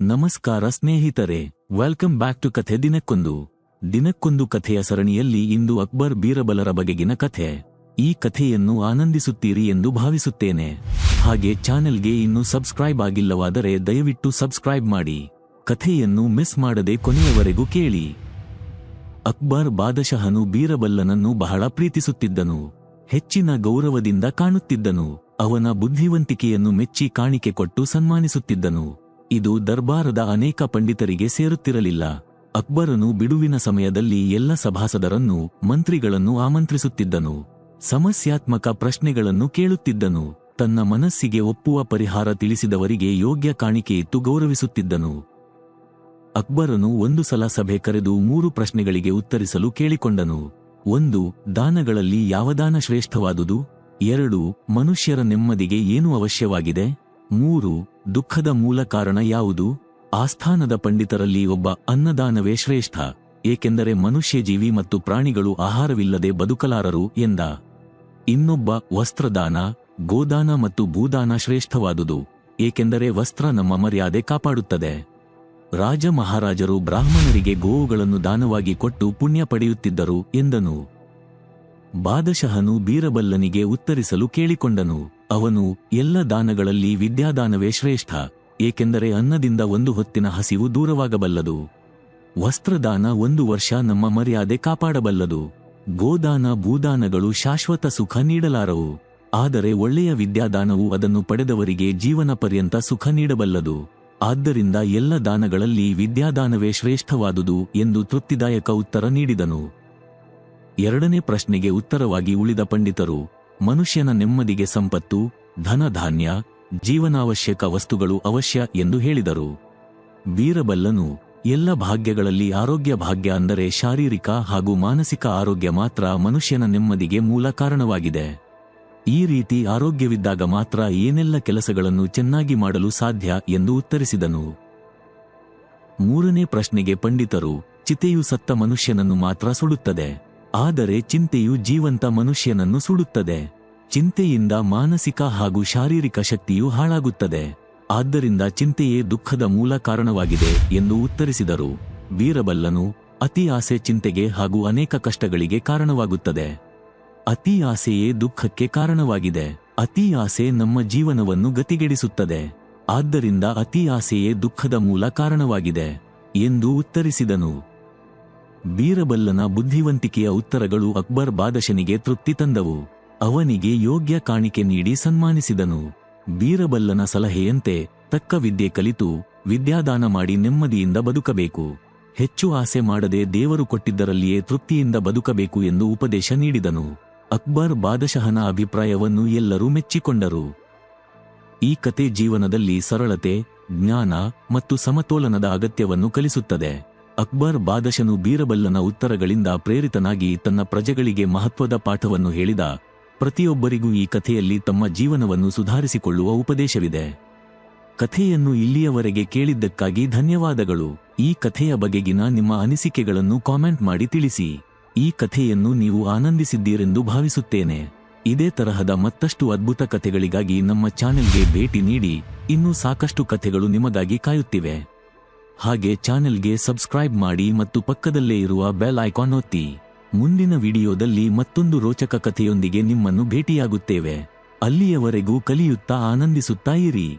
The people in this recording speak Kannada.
ನಮಸ್ಕಾರ ಸ್ನೇಹಿತರೆ ವೆಲ್ಕಮ್ ಬ್ಯಾಕ್ ಟು ಕಥೆ ದಿನಕ್ಕೊಂದು. ದಿನಕ್ಕೊಂದು ಕಥೆಯ ಸರಣಿಯಲ್ಲಿ ಇಂದು ಅಕ್ಬರ್ ಬೀರಬಲರ ಬಗೆಗಿನ ಕಥೆ. ಈ ಕಥೆಯನ್ನು ಆನಂದಿಸುತ್ತೀರಿ ಎಂದು ಭಾವಿಸುತ್ತೇನೆ. ಹಾಗೆ ಚಾನೆಲ್ಗೆ ಇನ್ನು ಸಬ್ಸ್ಕ್ರೈಬ್ ಆಗಿಲ್ಲವಾದರೆ ದಯವಿಟ್ಟು ಸಬ್ಸ್ಕ್ರೈಬ್ ಮಾಡಿ. ಕಥೆಯನ್ನು ಮಿಸ್ ಮಾಡದೆ ಕೊನೆಯವರೆಗೂ ಕೇಳಿ. ಅಕ್ಬರ್ ಬಾದಶಹನು ಬೀರಬಲ್ಲನನ್ನು ಬಹಳ ಪ್ರೀತಿಸುತ್ತಿದ್ದನು. ಹೆಚ್ಚಿನ ಗೌರವದಿಂದ ಕಾಣುತ್ತಿದ್ದನು. ಅವನ ಬುದ್ಧಿವಂತಿಕೆಯನ್ನು ಮೆಚ್ಚಿ ಕಾಣಿಕೆ ಕೊಟ್ಟು ಸನ್ಮಾನಿಸುತ್ತಿದ್ದನು. ಇದು ದರ್ಬಾರದ ಅನೇಕ ಪಂಡಿತರಿಗೆ ಸೇರುತ್ತಿರಲಿಲ್ಲ. ಅಕ್ಬರನು ಬಿಡುವಿನ ಸಮಯದಲ್ಲಿ ಎಲ್ಲ ಸಭಾಸದರನ್ನು, ಮಂತ್ರಿಗಳನ್ನು ಆಮಂತ್ರಿಸುತ್ತಿದ್ದನು. ಸಮಸ್ಯಾತ್ಮಕ ಪ್ರಶ್ನೆಗಳನ್ನು ಕೇಳುತ್ತಿದ್ದನು. ತನ್ನ ಮನಸ್ಸಿಗೆ ಒಪ್ಪುವ ಪರಿಹಾರ ತಿಳಿಸಿದವರಿಗೆ ಯೋಗ್ಯ ಕಾಣಿಕೆಯಿತ್ತು ಗೌರವಿಸುತ್ತಿದ್ದನು. ಅಕ್ಬರನು ಒಂದು ಸಲ ಸಭೆ ಕರೆದು ಮೂರು ಪ್ರಶ್ನೆಗಳಿಗೆ ಉತ್ತರಿಸಲು ಕೇಳಿಕೊಂಡನು. ಒಂದು, ದಾನಗಳಲ್ಲಿ ಯಾವ ದಾನ ಶ್ರೇಷ್ಠವಾದುದು? ಎರಡು, ಮನುಷ್ಯರ ನೆಮ್ಮದಿಗೆ ಏನು ಅವಶ್ಯವಾಗಿದೆ? ಮೂರು ದುಃಖದ ಮೂಲ ಕಾರಣ ಯಾವುದು? ಆಸ್ಥಾನದ ಪಂಡಿತರಲ್ಲಿ ಒಬ್ಬ ಅನ್ನದಾನವೇ ಶ್ರೇಷ್ಠ. ಏಕೆಂದರೆ ಮನುಷ್ಯ ಜೀವಿ ಮತ್ತು ಪ್ರಾಣಿಗಳು ಆಹಾರವಿಲ್ಲದೆ ಬದುಕಲಾರರು ಎಂದ. ಇನ್ನೊಬ್ಬ ವಸ್ತ್ರದಾನ, ಗೋದಾನ ಮತ್ತು ಭೂದಾನ ಶ್ರೇಷ್ಠವಾದುದು. ಏಕೆಂದರೆ ವಸ್ತ್ರ ನಮ್ಮ ಮರ್ಯಾದೆ ಕಾಪಾಡುತ್ತದೆ. ರಾಜ ಮಹಾರಾಜರು ಬ್ರಾಹ್ಮಣರಿಗೆ ಗೋವುಗಳನ್ನು ದಾನವಾಗಿ ಕೊಟ್ಟು ಪುಣ್ಯ ಪಡೆಯುತ್ತಿದ್ದರು ಎಂದನು. ಬಾದಶಹನು ಬೀರಬಲ್ಲನಿಗೆ ಉತ್ತರಿಸಲು ಕೇಳಿಕೊಂಡನು. ಅವನು ಎಲ್ಲ ದಾನಗಳಲ್ಲಿ ವಿದ್ಯಾದಾನವೇ ಶ್ರೇಷ್ಠ, ಏಕೆಂದರೆ ಅನ್ನದಿಂದ ಒಂದು ಹೊತ್ತಿನ ಹಸಿವು ದೂರವಾಗಬಲ್ಲದು. ವಸ್ತ್ರದಾನ ಒಂದು ವರ್ಷ ನಮ್ಮ ಮರ್ಯಾದೆ ಕಾಪಾಡಬಲ್ಲದು. ಗೋದಾನ, ಭೂದಾನಗಳು ಶಾಶ್ವತ ಸುಖ ನೀಡಲಾರವು. ಆದರೆ ಒಳ್ಳೆಯ ವಿದ್ಯಾದಾನವು ಅದನ್ನು ಪಡೆದವರಿಗೆ ಜೀವನ ಪರ್ಯಂತ ಸುಖ ನೀಡಬಲ್ಲದು. ಆದ್ದರಿಂದ ಎಲ್ಲ ದಾನಗಳಲ್ಲಿ ವಿದ್ಯಾದಾನವೇ ಶ್ರೇಷ್ಠವಾದುದು ಎಂದು ತೃಪ್ತಿದಾಯಕ ಉತ್ತರ ನೀಡಿದನು. ಎರಡನೇ ಪ್ರಶ್ನೆಗೆ ಉತ್ತರವಾಗಿ ಉಳಿದ ಪಂಡಿತರು ಮನುಷ್ಯನ ನೆಮ್ಮದಿಗೆ ಸಂಪತ್ತು ಧನಧಾನ್ಯ ಜೀವನಾವಶ್ಯಕ ವಸ್ತುಗಳು ಅವಶ್ಯ ಎಂದು ಹೇಳಿದರು. ಬೀರಬಲ್ಲನು ಎಲ್ಲ ಭಾಗ್ಯಗಳಲ್ಲಿ ಆರೋಗ್ಯ ಭಾಗ್ಯ ಅಂದರೆ ಶಾರೀರಿಕ ಹಾಗೂ ಮಾನಸಿಕ ಆರೋಗ್ಯ ಮಾತ್ರ ಮನುಷ್ಯನ ನೆಮ್ಮದಿಗೆ ಮೂಲ ಕಾರಣವಾಗಿದೆ. ಈ ರೀತಿ ಆರೋಗ್ಯವಿದ್ದಾಗ ಮಾತ್ರ ಏನೆಲ್ಲ ಕೆಲಸಗಳನ್ನು ಚೆನ್ನಾಗಿ ಮಾಡಲು ಸಾಧ್ಯ ಎಂದು ಉತ್ತರಿಸಿದನು. ಮೂರನೇ ಪ್ರಶ್ನೆಗೆ ಪಂಡಿತರು, ಚಿತೆಯು ಸತ್ತ ಮನುಷ್ಯನನ್ನು ಮಾತ್ರ ಸುಡುತ್ತದೆ. ಆದರೆ ಚಿಂತೆಯು ಜೀವಂತ ಮನುಷ್ಯನನ್ನು ಸುಡುತ್ತದೆ. ಚಿಂತೆಯಿಂದ ಮಾನಸಿಕ ಹಾಗೂ ಶಾರೀರಿಕ ಶಕ್ತಿಯು ಹಾಳಾಗುತ್ತದೆ. ಆದ್ದರಿಂದ ಚಿಂತೆಯೇ ದುಃಖದ ಮೂಲ ಕಾರಣವಾಗಿದೆ ಎಂದು ಉತ್ತರಿಸಿದರು. ವೀರಬಲ್ಲನು ಅತಿ ಆಸೆ ಚಿಂತೆಗೆ ಹಾಗೂ ಅನೇಕ ಕಷ್ಟಗಳಿಗೆ ಕಾರಣವಾಗುತ್ತದೆ. ಅತಿ ಆಸೆಯೇ ದುಃಖಕ್ಕೆ ಕಾರಣವಾಗಿದೆ. ಅತಿ ಆಸೆ ನಮ್ಮ ಜೀವನವನ್ನು ಗತಿಗೆಡಿಸುತ್ತದೆ. ಆದ್ದರಿಂದ ಅತಿ ಆಸೆಯೇ ದುಃಖದ ಮೂಲ ಕಾರಣವಾಗಿದೆ ಎಂದು ಉತ್ತರಿಸಿದನು. ಬೀರಬಲ್ಲನ ಬುದ್ಧಿವಂತಿಕೆಯ ಉತ್ತರಗಳು ಅಕ್ಬರ್ ಬಾದಶನಿಗೆ ತೃಪ್ತಿ ತಂದವು. ಅವನಿಗೆ ಯೋಗ್ಯ ಕಾಣಿಕೆ ನೀಡಿ ಸನ್ಮಾನಿಸಿದನು. ಬೀರಬಲ್ಲನ ಸಲಹೆಯಂತೆ ತಕ್ಕ ವಿದ್ಯೆ ಕಲಿತು ವಿದ್ಯಾದಾನ ಮಾಡಿ ನೆಮ್ಮದಿಯಿಂದ ಬದುಕಬೇಕು. ಹೆಚ್ಚು ಆಸೆ ಮಾಡದೆ ದೇವರು ಕೊಟ್ಟಿದ್ದರಲ್ಲಿಯೇ ತೃಪ್ತಿಯಿಂದ ಬದುಕಬೇಕು ಎಂದು ಉಪದೇಶ ನೀಡಿದನು. ಅಕ್ಬರ್ ಬಾದಶಹನ ಅಭಿಪ್ರಾಯವನ್ನು ಎಲ್ಲರೂ ಮೆಚ್ಚಿಕೊಂಡರು. ಈ ಕತೆ ಜೀವನದಲ್ಲಿ ಸರಳತೆ, ಜ್ಞಾನ ಮತ್ತು ಸಮತೋಲನದ ಅಗತ್ಯವನ್ನು ಕಲಿಸುತ್ತದೆ. ಅಕ್ಬರ್ ಬಾದಶನು ಬೀರಬಲ್ಲನ ಉತ್ತರಗಳಿಂದ ಪ್ರೇರಿತನಾಗಿ ತನ್ನ ಪ್ರಜೆಗಳಿಗೆ ಮಹತ್ವದ ಪಾಠವನ್ನು ಹೇಳಿದ ಪ್ರತಿಯೊಬ್ಬರಿಗೂ ಈ ಕಥೆಯಲ್ಲಿ ತಮ್ಮ ಜೀವನವನ್ನು ಸುಧಾರಿಸಿಕೊಳ್ಳುವ ಉಪದೇಶವಿದೆ. ಕಥೆಯನ್ನು ಇಲ್ಲಿಯವರೆಗೆ ಕೇಳಿದ್ದಕ್ಕಾಗಿ ಧನ್ಯವಾದಗಳು. ಈ ಕಥೆಯ ಬಗೆಗಿನ ನಿಮ್ಮ ಅನಿಸಿಕೆಗಳನ್ನು ಕಾಮೆಂಟ್ ಮಾಡಿ ತಿಳಿಸಿ. ಈ ಕಥೆಯನ್ನು ನೀವು ಆನಂದಿಸಿದ್ದೀರೆಂದು ಭಾವಿಸುತ್ತೇನೆ. ಇದೇ ತರಹದ ಮತ್ತಷ್ಟು ಅದ್ಭುತ ಕಥೆಗಳಿಗಾಗಿ ನಮ್ಮ ಚಾನೆಲ್ಗೆ ಭೇಟಿ ನೀಡಿ. ಇನ್ನೂ ಸಾಕಷ್ಟು ಕಥೆಗಳು ನಿಮಗಾಗಿ ಕಾಯುತ್ತಿವೆ. ಹಾಗೆ ಚಾನೆಲ್ಗೆ ಸಬ್ಸ್ಕ್ರೈಬ್ ಮಾಡಿ ಮತ್ತು ಪಕ್ಕದಲ್ಲೇ ಇರುವ ಬೆಲ್ ಐಕಾನ್ ಒತ್ತಿ. ಮುಂದಿನ ವಿಡಿಯೋದಲ್ಲಿ ಮತ್ತೊಂದು ರೋಚಕ ಕಥೆಯೊಂದಿಗೆ ನಿಮ್ಮನ್ನು ಭೇಟಿಯಾಗುತ್ತೇವೆ. ಅಲ್ಲಿಯವರೆಗೂ ಕಲಿಯುತ್ತಾ ಆನಂದಿಸುತ್ತಾ ಇರಿ.